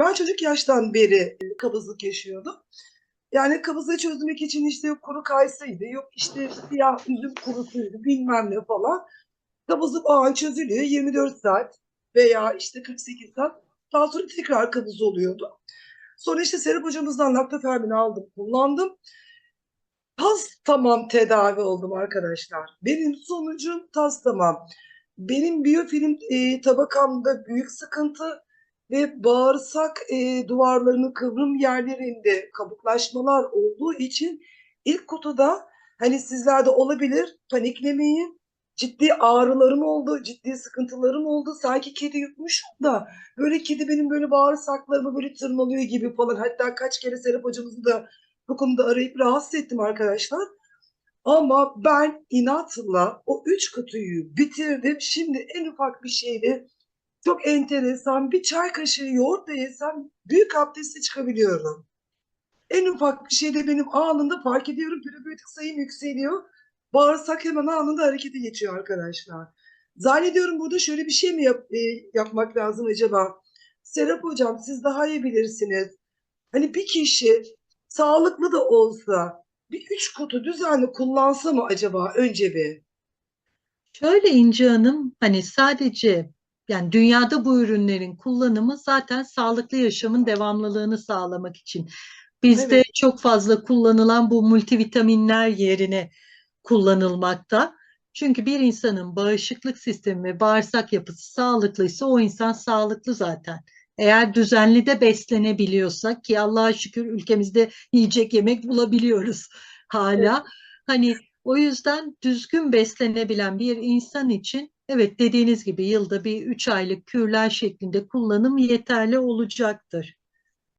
Ben çocuk yaştan beri e, kabızlık yaşıyordum. Yani kabızlığı çözmek için işte yok kuru kayısıydı, yok işte siyah üzüm kurusuydu bilmem ne falan. Kabızlık o an çözülüyor 24 saat veya işte 48 saat. Daha sonra tekrar kabız oluyordu. Sonra işte Serap hocamızdan laktofermin aldım, kullandım. Tas tamam tedavi oldum arkadaşlar. Benim sonucum tas tamam. Benim biyofilm e, tabakamda büyük sıkıntı ve bağırsak e, duvarlarının kıvrım yerlerinde kabuklaşmalar olduğu için ilk kutuda hani sizlerde olabilir paniklemeyin. Ciddi ağrılarım oldu, ciddi sıkıntılarım oldu. Sanki kedi yutmuşum da böyle kedi benim böyle bağırsaklarımı böyle tırmalıyor gibi falan. Hatta kaç kere Serap hocamızı da bu konuda arayıp rahatsız ettim arkadaşlar. Ama ben inatla o üç kutuyu bitirdim. Şimdi en ufak bir şeyle çok enteresan bir çay kaşığı yoğurt da yesem büyük abdeste çıkabiliyorum. En ufak bir şeyde benim anında fark ediyorum probiyotik sayım yükseliyor. Bağırsak hemen anında harekete geçiyor arkadaşlar. Zannediyorum burada şöyle bir şey mi yap- e, yapmak lazım acaba? Serap hocam siz daha iyi bilirsiniz. Hani bir kişi sağlıklı da olsa bir üç kutu düzenli kullansa mı acaba önce bir? Şöyle İnci Hanım, hani sadece yani dünyada bu ürünlerin kullanımı zaten sağlıklı yaşamın devamlılığını sağlamak için. Bizde Evet. çok fazla kullanılan bu multivitaminler yerine kullanılmakta. Çünkü bir insanın bağışıklık sistemi ve bağırsak yapısı sağlıklıysa o insan sağlıklı zaten. Eğer düzenli de beslenebiliyorsak ki Allah'a şükür ülkemizde yiyecek yemek bulabiliyoruz hala. Hani o yüzden düzgün beslenebilen bir insan için evet dediğiniz gibi yılda bir üç aylık kürler şeklinde kullanım yeterli olacaktır.